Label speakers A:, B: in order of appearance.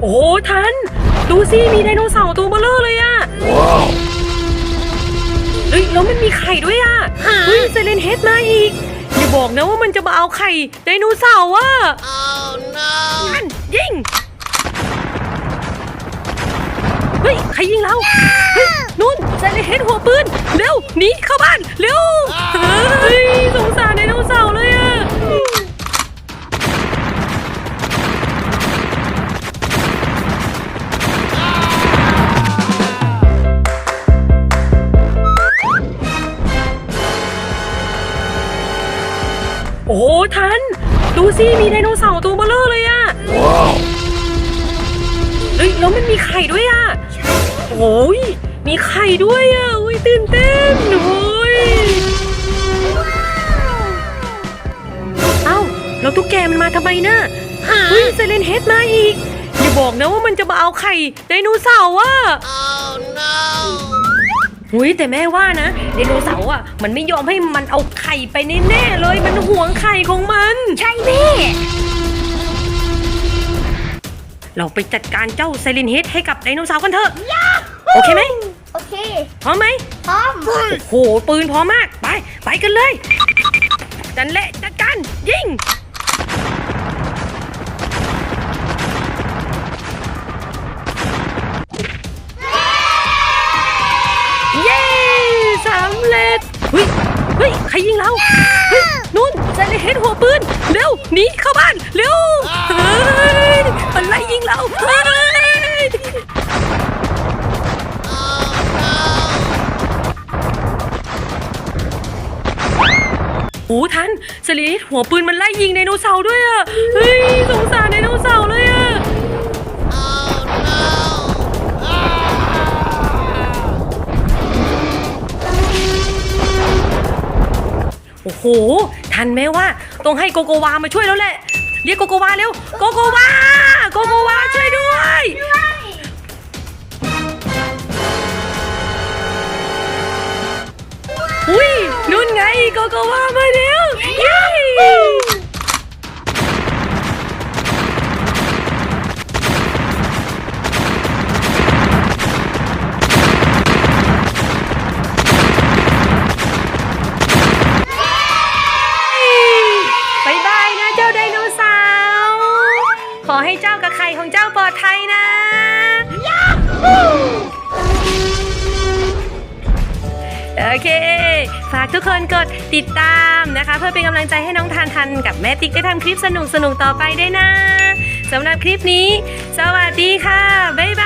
A: โอ้โหทันดูสิมีไดโนเสาร์ตัวเบลเลอร์เลยอะเฮ้ยแล้วมันมีไข่ด้วยอะเฮ้ยเซเลนเฮดมาอีกอย่าบอกนะว่ามันจะมาเอาไข่ไดโนเสาร์อะ
B: Oh no!
A: ทันยิงเฮ้ยใครยิงเราเฮ้ยนุ่นเซเลนเฮดหัวปืนเร็วหนีเข้าบ้านเร็วเฮ้ยสง โอ้โหทัน ดูสิมีไดโนเสาร์ตัวเบลเลอร์เลยอะเฮ้ยแล้วมันมีไข่ด้วยอะโอ้ยมีไข่ด้วยอะอุ้ยตื่นเต้นโอ้ยเอ้าแล้วตุ๊กแกมันมาทำไมน่ะเฮ้ยเซเลนเฮดมาอีกอย่าบอกนะว่ามันจะมาเอาไข่ไดโนเสาร์อะ
B: Oh no!
A: หุยแต่แม่ว่านะไดโนเสาร์อะมันไม่ยอมให้มันเอาไข่ไปแน่ๆเลยมันหวงไข่ของมัน
C: ใช่แม่
A: เราไปจัดการเจ้าไซลินเฮดให้กับไดโนเสาร์กันเถอะ โอเคไหม
C: โอเค
A: พร้อมไหม
C: พร้อม
A: โอ้โหปืนพร้อมมาก ไป ไปกันเลย จันเละจัดการยิง สำเร็จเฮ้ยเฮ้ยใครยิงเราเฮ้ยนุ่นไซเลนเฮดหัวปืนเร็วหนีเข้าบ้านเร็วเฮ้ยมันไล่ยิงเราเฮ้ยโอ้ทันสลีดหัวปืนมันไล่ยิงไดโนเสาร์ด้วยอะเฮ้ยสงสารไดโนเสาร์ โอ้โห ทันไหมว่าต้องให้โกโกวามาช่วยแล้วแหละ เรียกโกโกวาเร็ว โกโกวา โกโกวาช่วยด้วย อุ้ยนุ่นไงโกโกวามาเร็วเย้ ขอให้เจ้ากับไข่ของเจ้าปลอดภัยนะโอเค ฝากทุกคนกดติดตามนะคะ เพื่อเป็นกำลังใจให้น้องทานทันกับแม่ติ๊กได้ทำคลิปสนุกสนุกต่อไปได้นะสำหรับคลิปนี้ สวัสดีค่ะ บ๊ายบาย